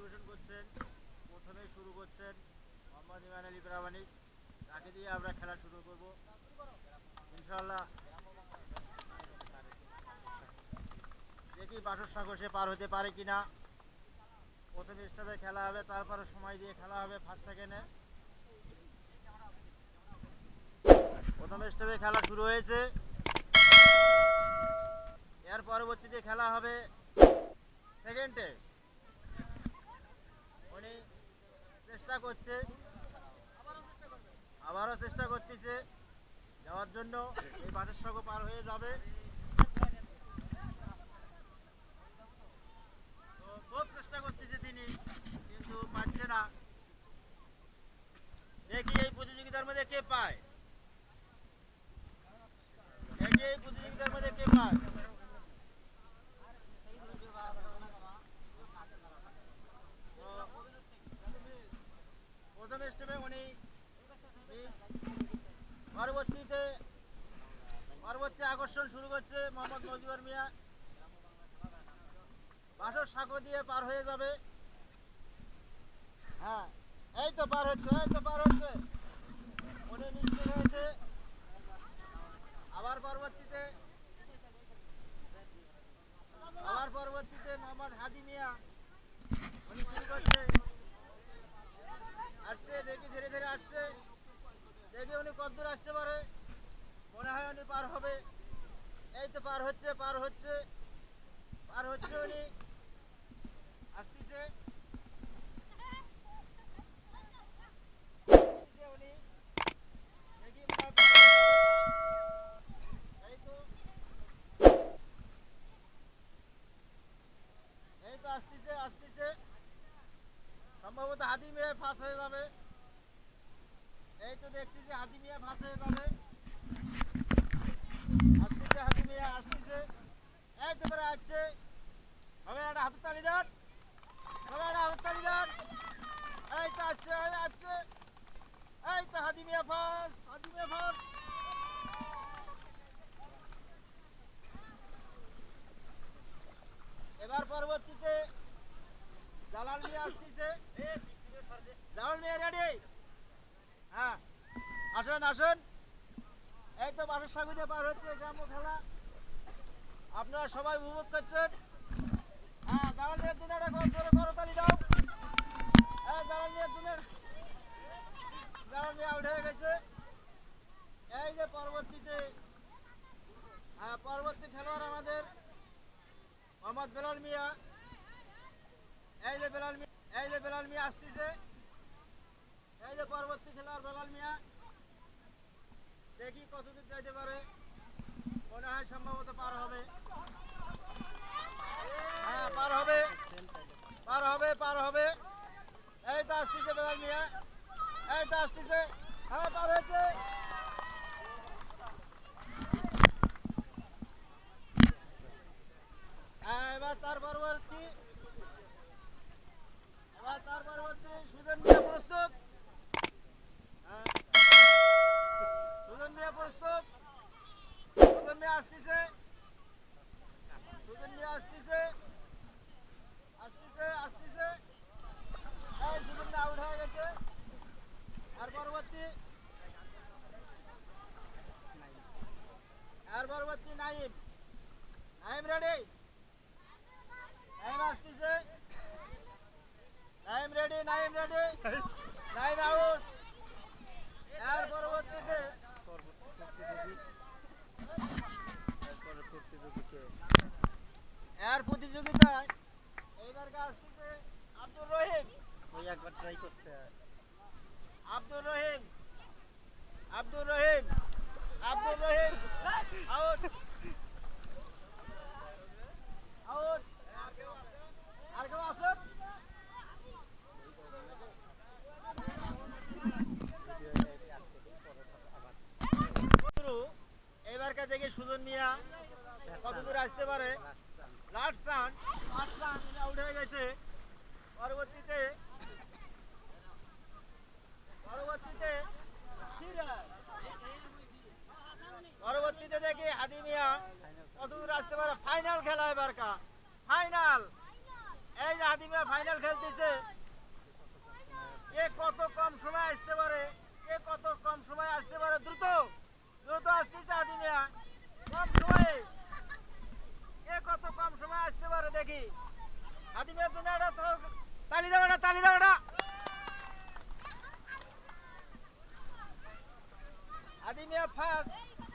পরিবেশন করছেন, প্রথমে শুরু করছেন মোহাম্মদ ইমান আলী প্রামাণিক। তাকে দিয়ে আমরা খেলা শুরু করব। ইনশাল্লাহ দেখি বাসর সাগর সে পার হতে পারে কিনা। প্রথম স্টেপে খেলা হবে, তারপরে সময় দিয়ে খেলা হবে ফার্স্ট সেকেন্ডে প্রথম স্টেপে খেলা শুরু হয়েছে। এর পরবর্তীতে খেলা হবে সেকেন্ডে উনি চেষ্টা করছে। আবারও চেষ্টা করতেছে। যাওয়ার জন্য এই বাসের সঙ্গে পার হয়ে যাবে। খুব চেষ্টা করতেছে তিনি, কিন্তু পাচ্ছে না। দেখি এই প্রতিযোগিতার মধ্যে কে পায়। দেখি এই প্রতিযোগিতার মধ্যে কে পায় তো প্রথম স্টেপে উনি মিস পরবর্তীতে, পরবর্তী আকর্ষণ শুরু করছে মোহাম্মদ মজিবর মিয়া। বাসর সাঁকো দিয়ে পার হয়ে যাবে। হ্যাঁ এই তো পার হচ্ছে, এই তো পার হচ্ছে। মনে নিশ্চিত হয়েছে। আবার পরবর্তীতে আবার পরবর্তীতে মোহাম্মদ হাদি মিয়া। উনি শুরু করছে আসছে দেখি ধীরে ধীরে আসছে দেখি উনি কতদূর আসতে পারে। মনে হয় উনি পার হবে। এই তো পার হচ্ছে পার হচ্ছে পার হচ্ছে উনি। আসতেছে। পার আসতেছে আসতেছে। সম্ভবত হাদি মেয়ে ফাঁস হয়ে যাবে। এই তো দেখছি যে ফাঁস হয়ে যাবে আসতেছে। হাদি মিয়া আসছে। সবাই একটা হাতের তালি দেন সবাই একটা হাতের তালি দেন এই তো আসছে, এই তো হাদি মিয়া মিয়া ফাঁস। এবার পরবর্তীতে জালাল মিয়া আসতেছে। জালাল মিয়া হ্যাঁ আসুন আসুন। এই তো বাসের সাগুনে পার হচ্ছে গ্রাম্য খেলা। আপনারা সবাই উপভোগ করছেন। হ্যাঁ একটা হ্যাঁ গেছে। এই যে পরবর্তীতে হ্যাঁ পরবর্তী খেলোয়াড় আমাদের বেলাল মিয়া। এই যে এই যে মিয়া আসতেছে। এই যে পরবর্তী খেলোয়াড় বেলাল মিয়া দেখি কতদূর যাইতে পারে। মনে হয় সম্ভবত পার হবে। হ্যাঁ পার হবে। পার হবে পার হবে। এই তো আসতেছে বেলাল মিয়া। এই তো আসতেছে। হ্যাঁ পার হয়েছে। হ্যাঁ, এবার তার পরবর্তী এবার তার পরবর্তী সুজন মিয়া প্রস্তুত হ্যাঁ। সুজন মিয়া প্রস্তুত সুজন মিয়া আসতেছে সুজন মিয়া আসতেছে আসতেছে আসতেছে এই সুজন মিয়া আউট হয়ে গেছে আর পরবর্তী আর পরবর্তী নাইম নাইম রেডি নাইম আসতেছে Naim ready Naim ready Naim out এলাকা থেকে সুজন মিয়া কত দূর আসতে পারে? Last run last run out হয়ে গেছে। পরবর্তীতে পরবর্তীতে পরবর্তীতে দেখি হাদি মিয়া কত দূর আসতে পারে? ফাইনাল খেলা এবার কা। ফাইনাল এই যে হাদি মিয়া ফাইনাল খেলতেছে। কে কত কম সময় আসতে পারে? কে কত কম সময় আসতে পারে? দ্রুত! দেখি। আদিমিয়ার জন্য এটা তো তালি দাও এটা তালি দাও এটা আদিমিয়া ফার্স্ট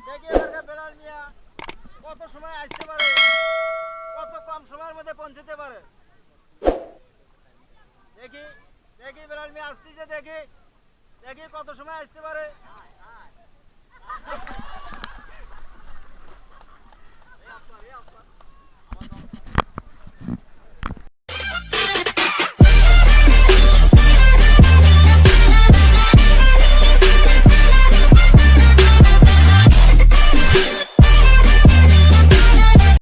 দেখি এবারকার মিয়া কত সময় আসতে পারে, কত কম সময়ের মধ্যে পৌঁছতে পারে। দেখি দেখি মিয়া আসতেছে, দেখি। দেখি কত সময় আসতে পারে। Ne yaptılar ne yaptılar?